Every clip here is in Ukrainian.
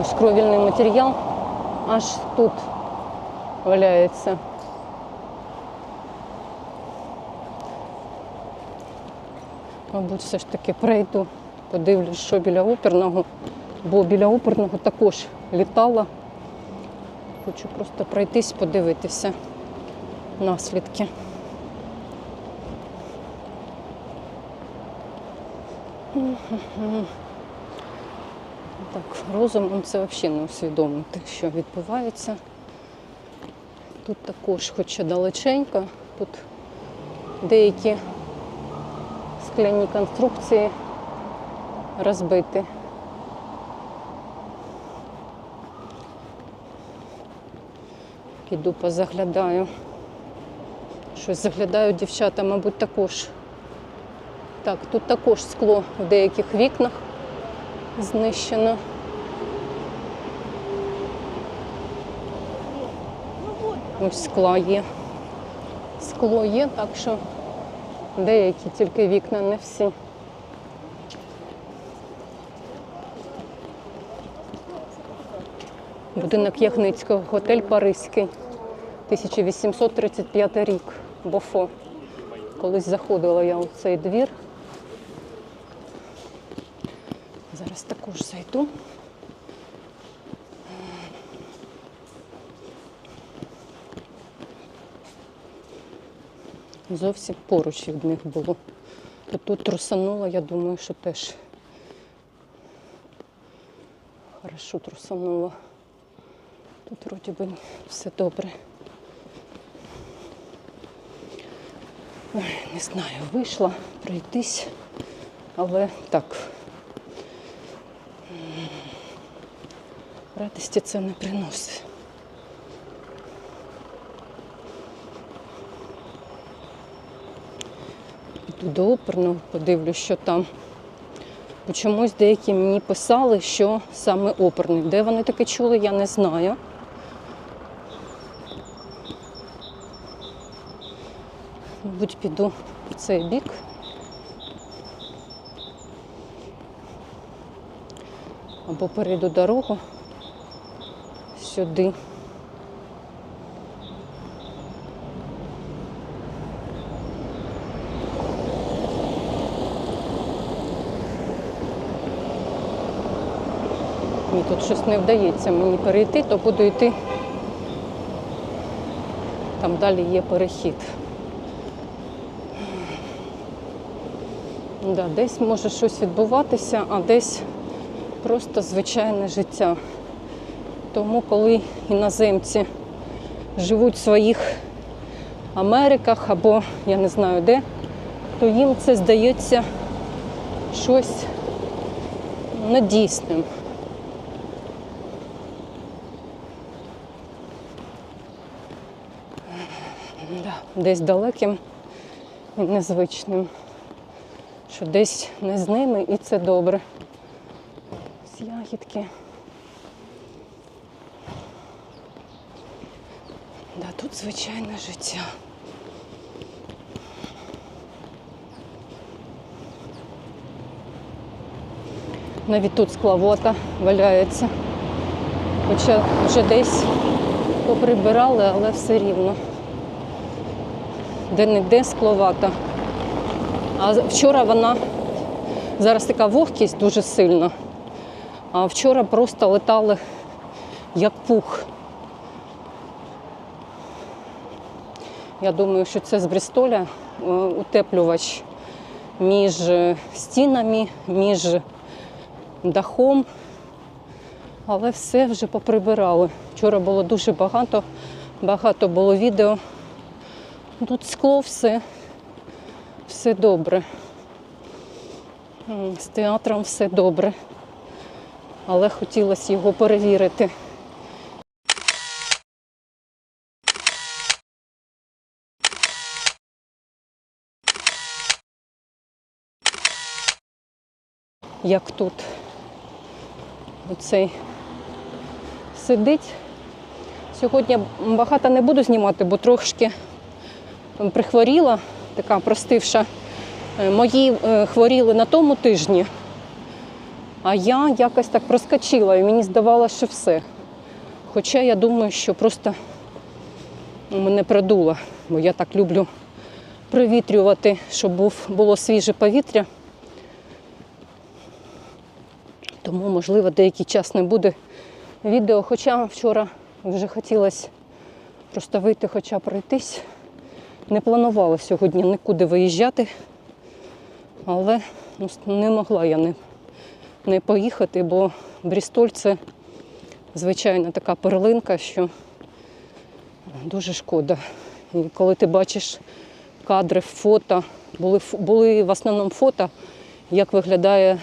Ось кровільний матеріал аж тут валяється. Мабуть, все ж таки пройду, подивлюсь, що біля оперного, бо біля оперного також літала. Хочу просто пройтись, подивитися наслідки. Так, розумом це взагалі не усвідомити, що відбувається. Тут також, хоча далеченько, тут деякі скляні конструкції розбиті. Піду позаглядаю. Щось заглядають дівчата, мабуть, також. Так, тут також скло в деяких вікнах знищено. Ось скла є. Скло є, так що деякі тільки вікна, не всі. Будинок Яхницького, готель Паризький, 1835 рік, Бофо. Колись заходила я у цей двір. Зараз також зайду. Зовсім поруч від них було. То тут трусанула, я думаю, що теж хорошо трусанула. Тут вроді би все добре. Ой, не знаю, вийшла пройтись, але так. Радості це не приносить. Піду до оперного, подивлюсь, що там. Бо Чомусь деякі мені писали, що саме оперний. Де вони таке чули, я не знаю. Мабуть, піду в цей бік. Або перейду дорогу сюди. Ні, тут щось не вдається мені перейти, то буду йти. Там далі є перехід. Да, десь може щось відбуватися, а десь просто звичайне життя. Тому, коли іноземці живуть в своїх Америках або я не знаю де, то їм це здається щось недійсним. Да, десь далеким і незвичним. Що десь не з ними і це добре. З ягідки. Да, тут звичайне життя. Навіть тут склавота валяється. Хоча вже десь поприбирали, але все рівно. Де-не-де скловата. А вчора вона, зараз така вогкість дуже сильна, а вчора просто летали як пух. Я думаю, що це з Брістоля е, утеплювач між е, стінами, між дахом. Але все вже поприбирали. Вчора було дуже багато, багато було відео. Тут скло все, все добре. З театром все добре. Але хотілося його перевірити. Як тут оцей сидить. Сьогодні багато не буду знімати, бо трошки прихворіла, така простивша. Е, Мої е, хворіли на тому тижні. А я якось так проскочила, і мені здавалося, що все. Хоча я думаю, що просто мене придуло, бо я так люблю провітрювати, щоб було свіже повітря. Тому, можливо, деякий час не буде відео. Хоча вчора вже хотілося просто вийти, хоча пройтись. Не планувала сьогодні нікуди виїжджати, але ну, не могла я не, не поїхати, бо Брістоль це звичайно така перлинка, що дуже шкода. І коли ти бачиш кадри, фото, були, були в основному фото, як виглядає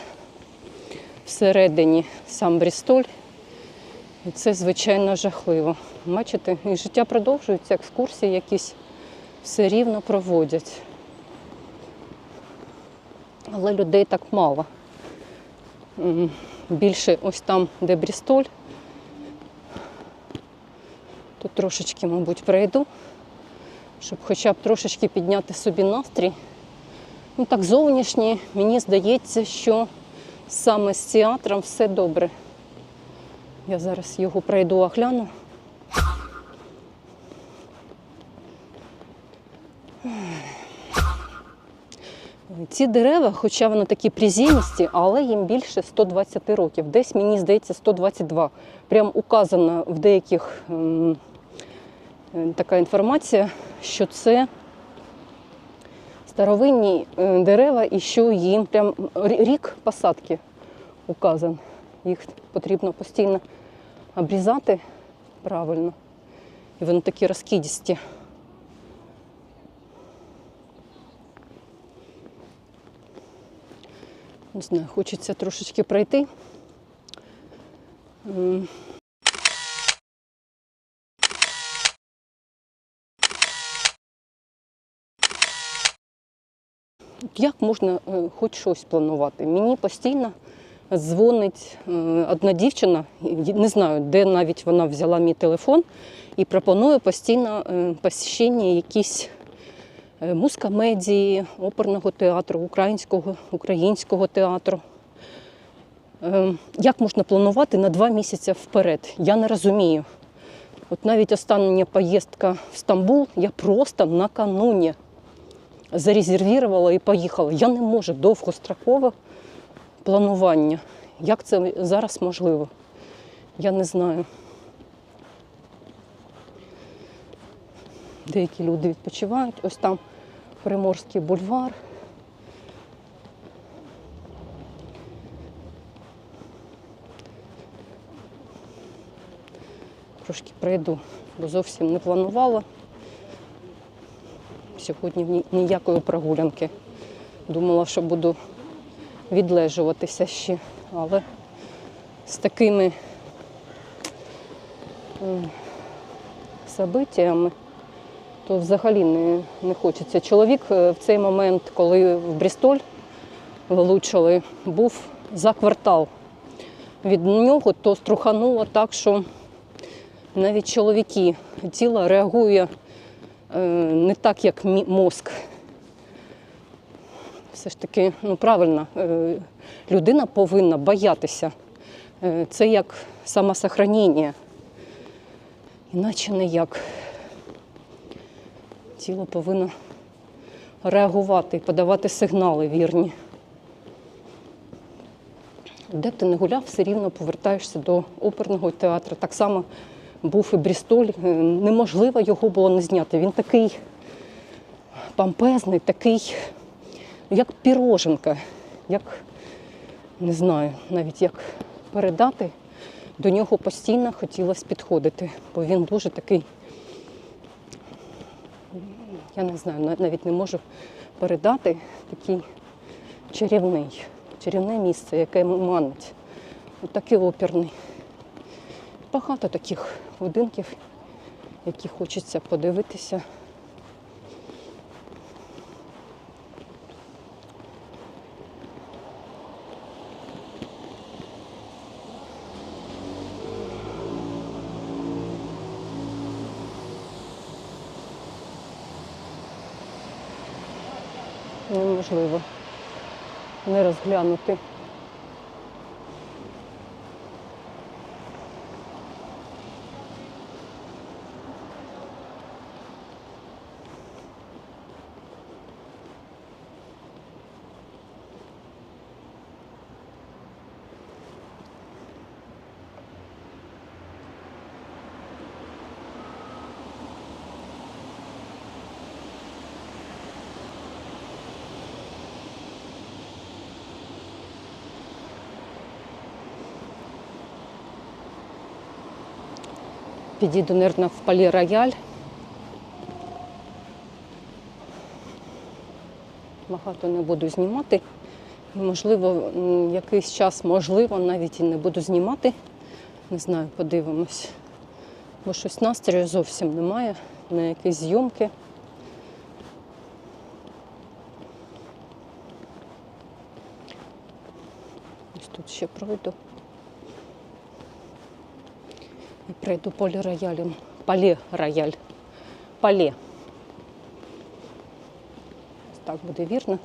всередині сам Брістоль. І це, звичайно, жахливо. Бачите, і життя продовжується, екскурсії якісь все рівно проводять. Але людей так мало. Більше ось там, де Брістоль. Тут трошечки, мабуть, пройду, щоб хоча б трошечки підняти собі настрій. Ну так, зовнішнє, мені здається, що саме з театром все добре. Я зараз його пройду, огляну. Ці дерева, хоча вони такі приземісті, але їм більше 120 років. Десь, мені здається, 122. Прям указано в деяких ем, е, така інформація, що це старовинні дерева і що їм прям рік посадки указан. Їх потрібно постійно обрізати правильно. І вони такі розкидісті. Не знаю, хочеться трошечки пройти. Як можна е, хоч щось планувати? Мені постійно дзвонить е, одна дівчина, не знаю, де навіть вона взяла мій телефон, і пропонує постійно е, посещення якісь музкомедії, оперного театру, українського, українського театру. Як можна планувати на два місяці вперед? Я не розумію. От навіть остання поїздка в Стамбул, я просто накануні зарезервувала і поїхала. Я не можу довгострокове планування. Як це зараз можливо? Я не знаю. Деякі люди відпочивають. Ось там Приморський бульвар. Трошки пройду, бо зовсім не планувала. Сьогодні ніякої прогулянки. Думала, що буду відлежуватися ще, але з такими м, событиями то взагалі не, не хочеться. Чоловік е, в цей момент, коли в Брістоль влучили, був за квартал від нього, то струхануло так, що навіть чоловіки тіло реагує не так, як мозк. Все ж таки, ну правильно, е, людина повинна боятися. Е, Це як самосохранення. Іначе ніяк. Тіло повинно реагувати і подавати сигнали вірні. Де б ти не гуляв, все рівно повертаєшся до оперного театру. Так само був і Брістоль. Е, Неможливо його було не зняти. Він такий помпезний, такий, як піроженка, як не знаю навіть як передати. До нього постійно хотілося підходити, бо він дуже такий, я не знаю, навіть не можу передати такий чарівний, чарівне місце, яке манить. Отакий оперний. Багато таких будинків, які хочеться подивитися. Неможливо не розглянути. Підійду, мабуть, в Палі Рояль. Багато не буду знімати. Можливо, якийсь час, можливо, навіть і не буду знімати. Не знаю, подивимось. Бо щось настрою зовсім немає на якісь зйомки. Ось тут ще пройду. І пройду полі роялем. Пале рояль. Ось Так буде вірно.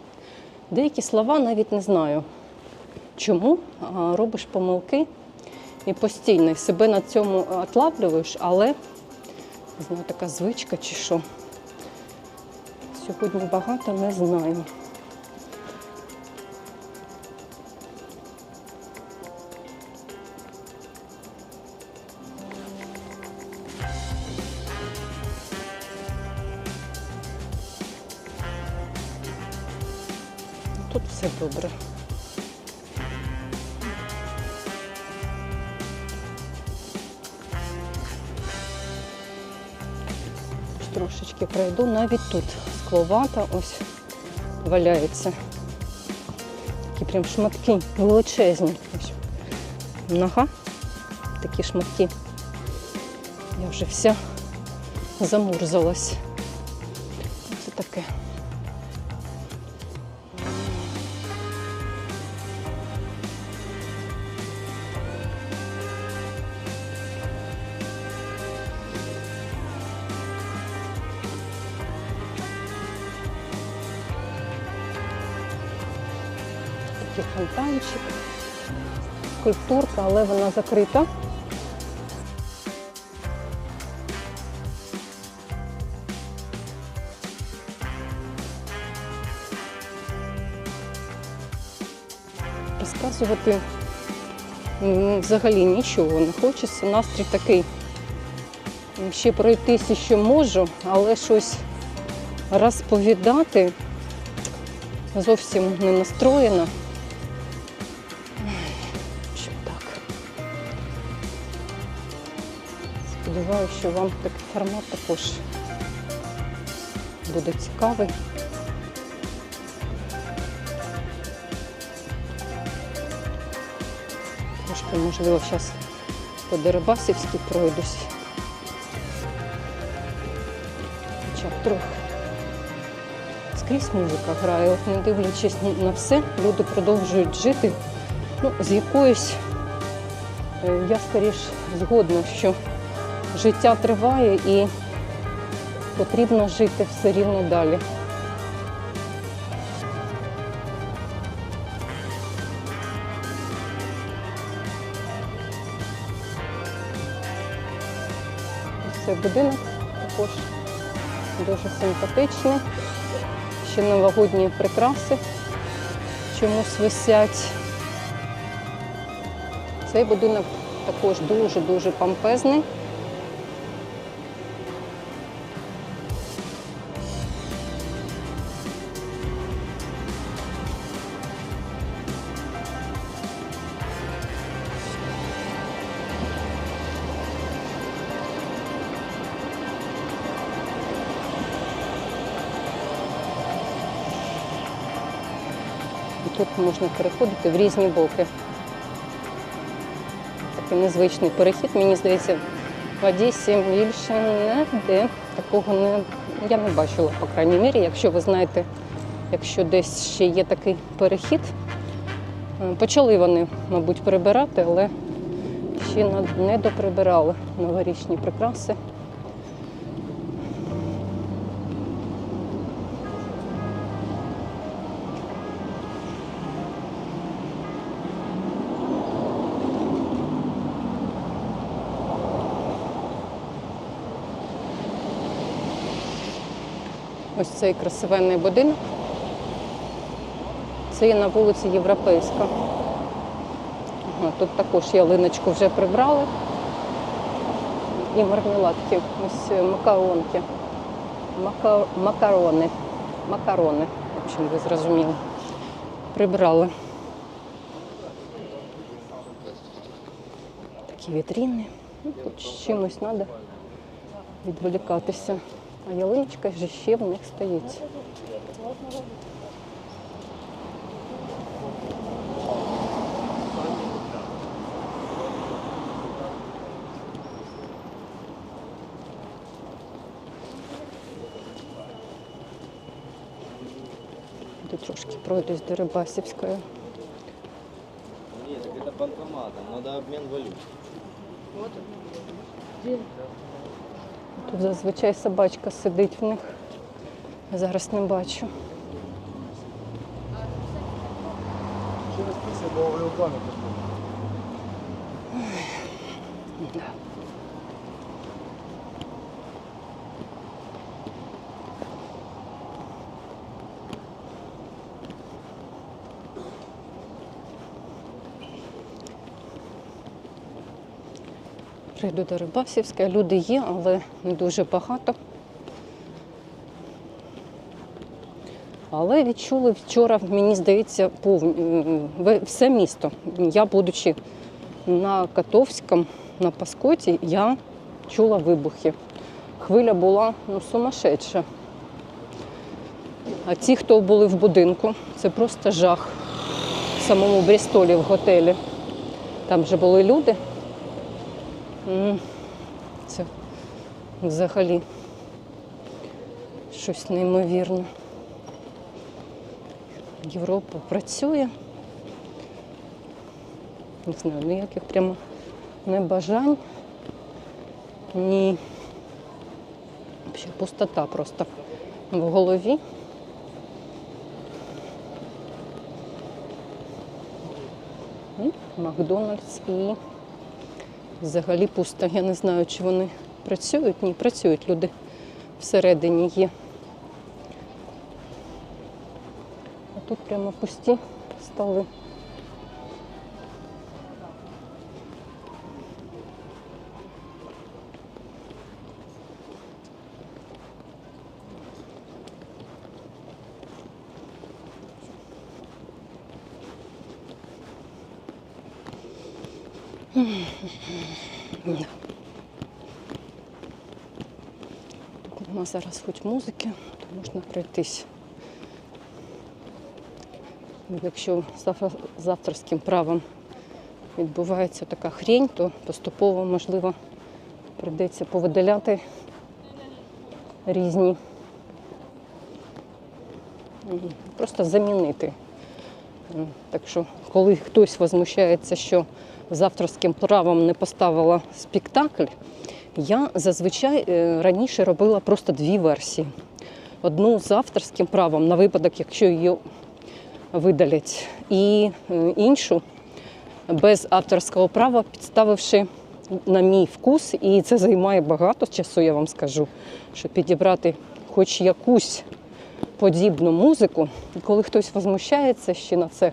Деякі слова навіть не знаю. Чому робиш помилки і постійно себе на цьому отлавлюєш, але знаю, така звичка чи що. Сьогодні багато не знаю. Трошечки навіть тут скловата ось валяється. Такі прям шматки величезні. Нога, такі шматки. Я вже вся замурзалась. Це таке. Скульптурка, але вона закрита. Розказувати взагалі нічого не хочеться. Настрій такий. Ще пройтися, що можу, але щось розповідати зовсім не настроєна. Сподіваюся, що вам такий формат також буде цікавий. Трошки, можливо, зараз по Дерибасівській пройдусь. Хоча б трохи скрізь музика грає, от не дивлячись на все, люди продовжують жити. Ну, з якоюсь, е, я скоріш згодна, що життя триває і потрібно жити все рівно далі. Цей будинок також дуже симпатичний. Ще новогодні прикраси чомусь висять. Цей будинок також дуже-дуже помпезний. Тут можна переходити в різні боки. Такий незвичний перехід, мені здається, в Одесі більше ніде такого не я не бачила, по крайній мірі. Якщо ви знаєте, якщо десь ще є такий перехід, Е, почали вони, мабуть, прибирати, але ще не доприбирали новорічні прикраси. Ось цей красивенний будинок. Це є на вулиці Європейська. Тут також ялиночку вже прибрали. І мармеладки, ось е, макаронки. Мака... Макарони. Макарони, в общем, ви зрозуміли. Прибрали. Такі вітріни. Ну, хоч чимось треба відволікатися. А ялиночка вже ще в них стоїть. Тут трошки пройдусь до Рибасівської. Нет, так это банкомат, там надо обмен валют. Тут зазвичай собачка сидить в них. Я зараз не бачу. Через після до руками Да. Прийду до Рибасівська. Люди є, але не дуже багато. Але відчули вчора, мені здається, повні, е, все місто. Я, будучи на Котовському, на Паскоті, я чула вибухи. Хвиля була ну, сумасшедша. А ті, хто були в будинку, це просто жах. В самому Брістолі в готелі. Там вже були люди. Це взагалі щось неймовірне. Європа працює. Не знаю, ніяких прямо не бажань, ні. Ще пустота просто в голові. Макдональдс і взагалі пусто. Я не знаю, чи вони працюють. Ні, працюють люди всередині є. А тут прямо пусті столи. Зараз хоч музики, то можна пройтись. Якщо з авторським правом відбувається така хрень, то поступово, можливо, прийдеться повидаляти різні, просто замінити. Так що, коли хтось возмущається, що з авторським правом не поставила спектакль, я зазвичай е, раніше робила просто дві версії. Одну з авторським правом на випадок, якщо її видалять, і е, іншу без авторського права, підставивши на мій вкус, і це займає багато часу, я вам скажу, щоб підібрати хоч якусь подібну музику. І коли хтось возмущається ще на це,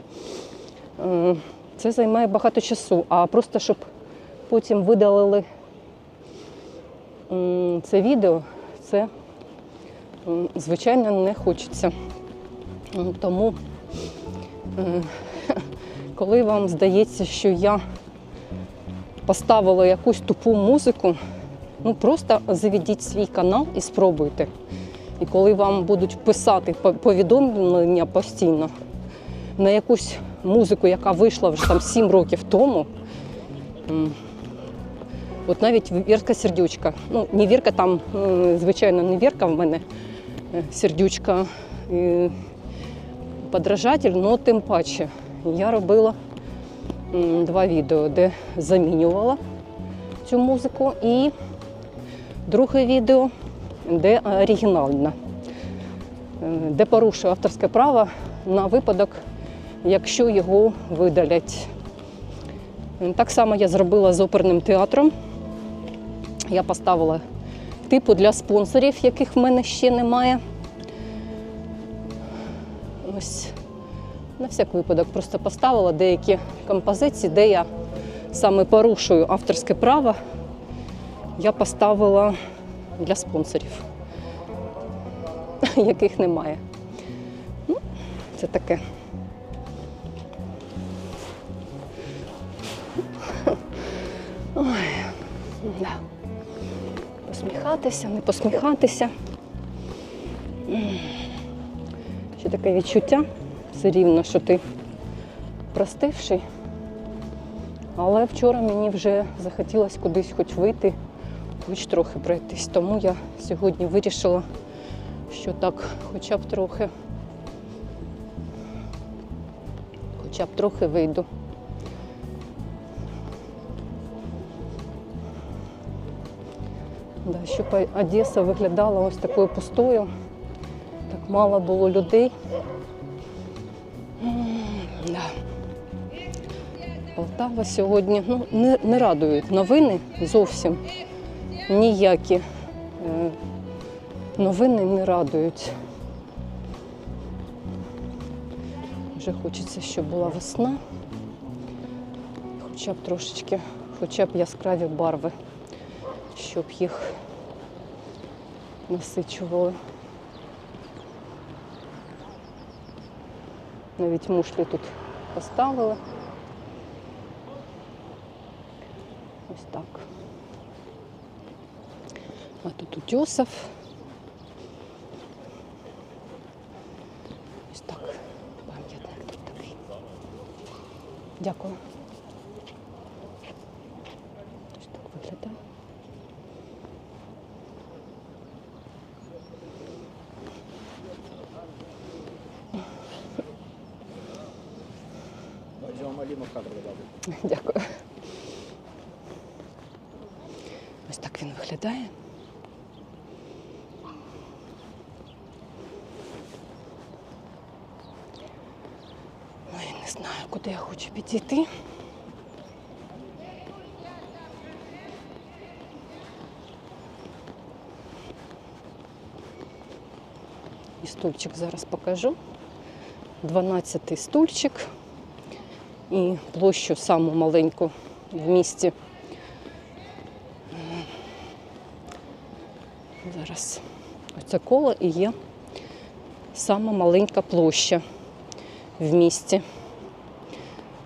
це займає багато часу. А просто щоб потім видалили це відео, це звичайно не хочеться. Тому, е, коли вам здається, що я поставила якусь тупу музику, ну просто заведіть свій канал і спробуйте. І коли вам будуть писати повідомлення постійно на якусь музику, яка вийшла вже там 7 років тому. От навіть Вірка Сердючка. Ну, не Вірка там, звичайно, не Вірка в мене е, сердючка подражатель, але тим паче. Я робила два відео, де замінювала цю музику, і друге відео, де оригінальна, е, де порушую авторське право на випадок, якщо його видалять. Так само я зробила з оперним театром. Я поставила типу для спонсорів, яких в мене ще немає. Ось на всяк випадок просто поставила деякі композиції, де я саме порушую авторське право. Я поставила для спонсорів, яких немає. Ну, це таке. Ой. Да. Посміхатися, не посміхатися. Ще таке відчуття все рівно, що ти простивший. Але вчора мені вже захотілося кудись хоч вийти, хоч трохи пройтись. Тому я сьогодні вирішила, що так, хоча б трохи, хоча б трохи вийду. Да, щоб Одеса виглядала ось такою пустою. Так мало було людей. Да. Полтава сьогодні ну, не, не радують новини зовсім ніякі. Е, Новини не радують. Вже хочеться, щоб була весна, хоча б трошечки, хоча б яскраві барви, щоб їх насичували. Навіть мушлі тут поставили. Ось так. А тут утьосов. Ось так. Пам'ятник тут такий. Дякую. Ось так виглядає. Пойдем малину в кадр добавим. Дякую. Ось так він виглядає. Ой, не знаю, куди я хочу підійти. І стульчик зараз покажу. 12 стульчик і площу саму маленьку в місті. Зараз оце коло і є сама маленька площа в місті.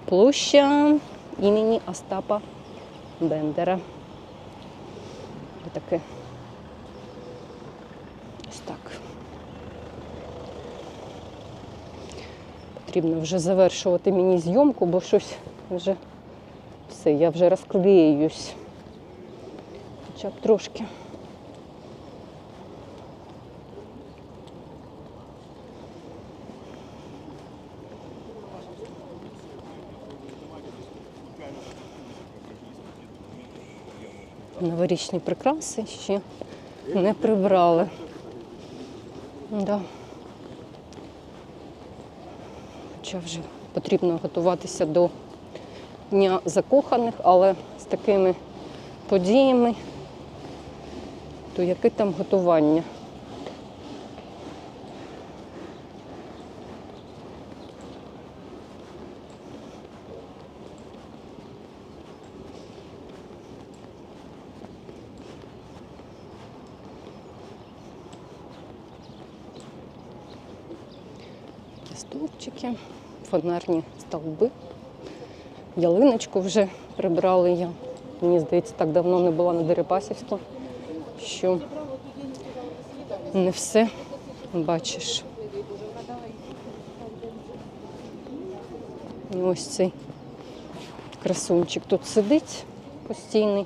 Площа імені Остапа Бендера. Таке. Ось так. Потрібно вже завершувати мені зйомку, бо щось вже все, я вже розклеюсь. Хоча б трошки. Новорічні прикраси ще не прибрали. Да. Хоча вже потрібно готуватися до Дня закоханих, але з такими подіями, то яке там готування? Такі стовпчики, фонарні стовби. Ялиночку вже прибрали я. Мені здається, так давно не була на Дерипасівську, що не все бачиш. Ось цей красунчик тут сидить постійний.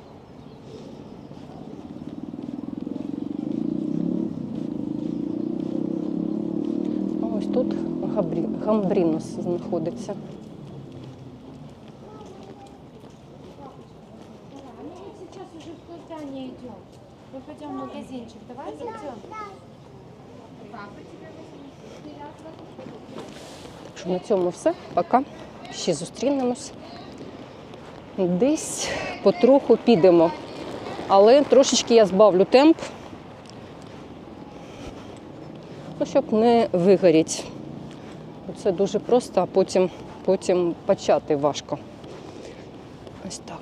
А ось тут гамбрінус знаходиться. Мы пойдем в магазинчик. Давай зайдем. Що на цьому все. Пока. Ще зустрінемось. Десь потроху підемо. Але трошечки я збавлю темп, ну, щоб не вигоріти. Це дуже просто, а потім, потім почати важко. Ось так.